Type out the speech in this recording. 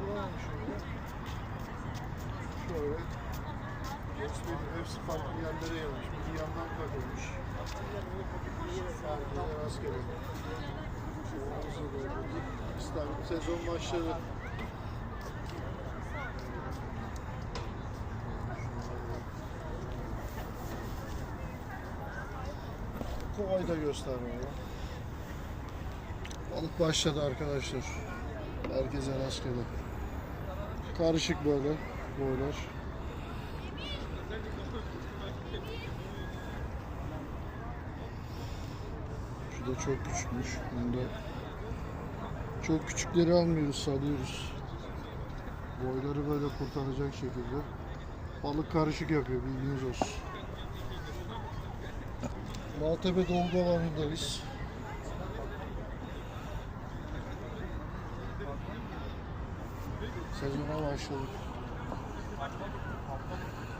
buradan şöyle. Şöyle. Hepsi, hepsi farklı yerlere yanmış. Bir yandan takılmış. Farklı rastgele. İstanbul sezon başladı. Kovayı da göstermiyor. Balık başladı arkadaşlar. Herkese rastgele. Karışık böyle boylar. Şu da çok küçükmüş. Bunda çok küçükleri almıyoruz, salıyoruz. Boyları böyle kurtaracak şekilde. Balık karışık yapıyor, bilginiz olsun. Maltepe dolgu alanındayız. Sezona başladık.